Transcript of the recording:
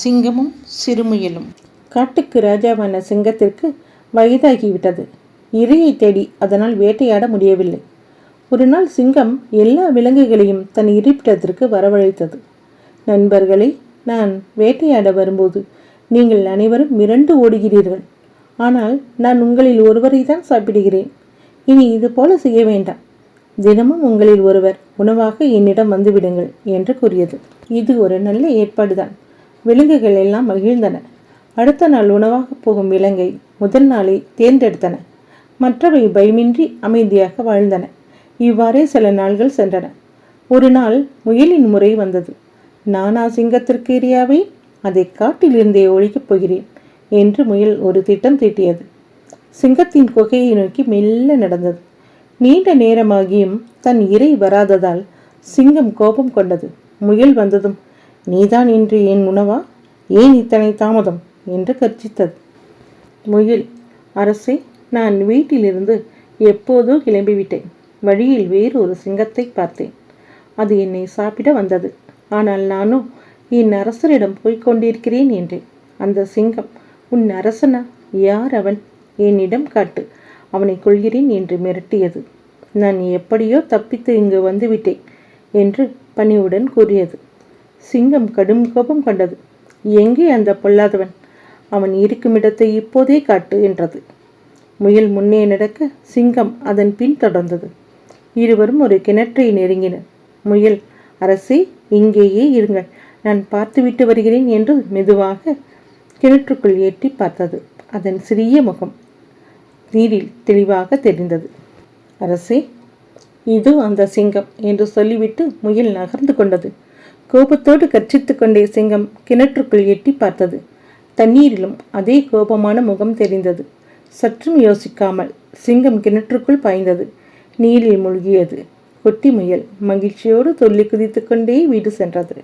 சிங்கமும் சிறுமுயலும். காட்டுக்கு ராஜாவான சிங்கத்திற்கு வயதாகிவிட்டது. இரையை தேடி அதனால் வேட்டையாட முடியவில்லை. ஒரு நாள் சிங்கம் எல்லா விலங்குகளையும் தன் இருப்பிடத்திற்கு வரவழைத்தது. நண்பர்களை நான் வேட்டையாட வரும்போது நீங்கள் அனைவரும் மிரண்டு ஓடுகிறீர்கள். ஆனால் நான் உங்களில் ஒருவரை தான் சாப்பிடுகிறேன். இனி இது போல செய்ய வேண்டாம். தினமும் உங்களில் ஒருவர் உணவாக என்னிடம் வந்துவிடுங்கள் என்று கூறியது. இது ஒரு நல்ல ஏற்பாடுதான். விலங்குகள் எல்லாம் மகிழ்ந்தன. அடுத்த நாள் உணவாக போகும் விலங்கை முதல் நாளை தேர்ந்தெடுத்தன. மற்றவை பயமின்றி அமைதியாக வாழ்ந்தன. இவ்வாறே சில நாள்கள் சென்றன. ஒரு நாள் முயலின் முறை வந்தது. நானா சிங்கத்திற்கு எரியாவை அதை காட்டிலிருந்தே ஒழிக்கப் போகிறேன் என்று முயல் ஒரு திட்டம் தீட்டியது. சிங்கத்தின் குகையை நோக்கி மெல்ல நடந்தது. நீண்ட நேரமாகியும் தன் இறை வராததால் சிங்கம் கோபம் கொண்டது. முயல் வந்ததும் நீதான் இன்று என் உணவா? ஏன் இத்தனை தாமதம்? என்று கர்ஜித்தது. முயல் அரசே நான் வீட்டிலிருந்து எப்போதோ கிளம்பிவிட்டேன். வழியில் வேறு ஒரு சிங்கத்தை பார்த்தேன். அது என்னை சாப்பிட வந்தது. ஆனால் நானும் என் அரசரிடம் போய்க் கொண்டிருக்கிறேன் என்றேன். அந்த சிங்கம் உன் அரசனா? யார் அவன்? என்னிடம் காட்டு. அவனை கொள்கிறேன் என்று மிரட்டியது. நான் எப்படியோ தப்பித்து இங்கு வந்துவிட்டேன் என்று பணிவுடன் கூறியது. சிங்கம் கடும் கோபம் கொண்டது. எங்கே அந்த பொல்லாதவன்? அவன் இருக்கும் இடத்தை இப்போதே காட்டு என்றது. முயல் முன்னே நடக்க சிங்கம் அதன் பின் தொடர்ந்தது. இருவரும் ஒரு கிணற்றை நெருங்கினர். முயல் அரசே இங்கேயே இருங்கள். நான் பார்த்துவிட்டு வருகிறேன் என்று மெதுவாக கிணற்றுக்குள் ஏற்றி பார்த்தது. அதன் சிறிய முகம் நீரில் தெளிவாக தெரிந்தது. அரசே இது அந்த சிங்கம் என்று சொல்லிவிட்டு முயல் நகர்ந்து கொண்டது. கோபத்தோடு கர்ச்சித்து கொண்டே சிங்கம் கிணற்றுக்குள் எட்டி பார்த்தது. தண்ணீரிலும் அதே கோபமான முகம் தெரிந்தது. சற்றும் யோசிக்காமல் சிங்கம் கிணற்றுக்குள் பாய்ந்தது. நீரில் மூழ்கியது. கொட்டி முயல் மகிழ்ச்சியோடு துள்ளி குதித்துக்கொண்டே வீடு சென்றது.